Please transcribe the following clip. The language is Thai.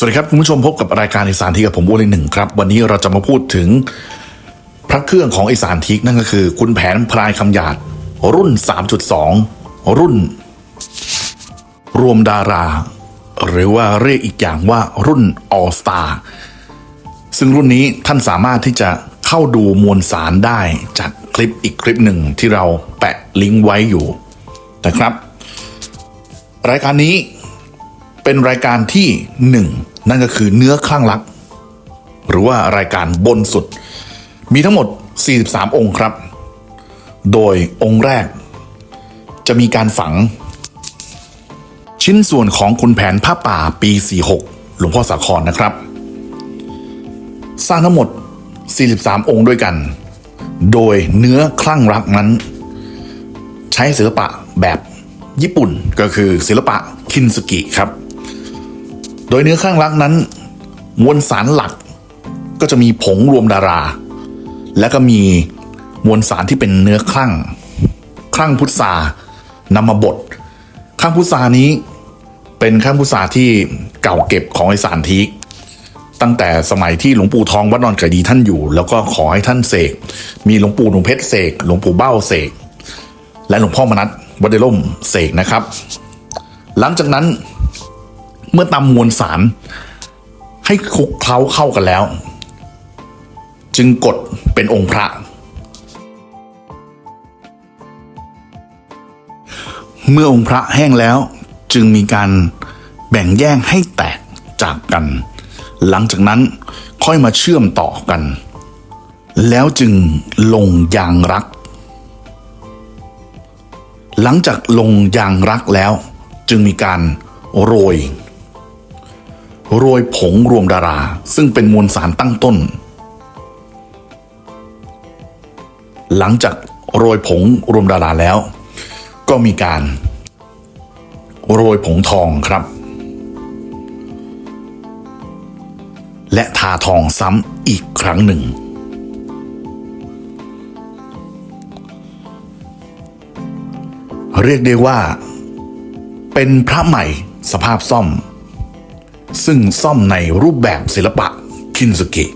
สวัสดีครับคุณผู้ชมพบกับรายการอีสานทีกับผมโอเลหนึ่งครับวันนี้เราจะมาพูดถึง พระเครื่องของอีสานทิกนั่นก็คือ คุณแผนพลายคำหยาด รุ่น 3.2 รุ่น รวมดารา หรือว่าเรียกอีกอย่างว่ารุ่น All Star ซึ่งรุ่นนี้ท่านสามารถที่จะเข้าดูมวลสารได้จากคลิปอีกคลิปหนึ่งที่เราแปะลิงก์ไว้อยู่นะครับ รายการนี้ เป็นรายการที่หนึ่งนั่นก็คือเนื้อคลั่งรัก หรือว่ารายการบนสุด มีทั้งหมด 43 องค์ครับ โดยองค์แรก จะมีการฝัง ชิ้นส่วนของคุณแผนผ้าป่าปี 46 หลวงพ่อสาครนะครับ สร้างทั้งหมด 43 องค์ด้วยกัน โดยเนื้อคลั่งรักนั้น ใช้ศิลปะแบบญี่ปุ่นก็คือศิลปะคินสกิครับ โดยเนื้อคลั่งรักนั้น มวลสารหลักก็จะมีผงรวมดารา และก็มีมวลสารที่เป็นเนื้อคลั่ง คลั่งพุทรานำมาบดคลั่งพุทรานี้เป็นคลั่งพุทราที่เก่าเก็บของไอสานทีกตั้งแต่สมัยที่หลวงปู่ทองวัดนอนไก่ดีท่านอยู่ แล้วก็ขอให้ท่านเสก มีหลวงปู่หลวงเพชรเสก หลวงปู่เบ้าเสก และหลวงพ่อมนัสวัดเดล่มเสกนะครับ หลังจากนั้น เมื่อตำมวลสาร ให้คลุกเคล้าเข้ากันแล้ว จึงกดเป็นองค์พระ เมื่อองค์พระแห้งแล้วจึงมีการแบ่งแยกให้แตกจากกัน หลังจากนั้นค่อยมาเชื่อมต่อกัน แล้วจึงลงยางรัก หลังจากลงยางรักแล้ว จึงมีการโรย โรยผงรวมดารา ซึ่งเป็นมวลสารตั้งต้น หลังจากโรยผงรวมดาราแล้ว ก็มีการโรยผงทองครับ และทาทองซ้ำอีกครั้งหนึ่ง เรียกได้ว่า เป็นพระใหม่สภาพซ่อม ซึ่งซ่อมในรูปแบบศิลปะชินสุกิ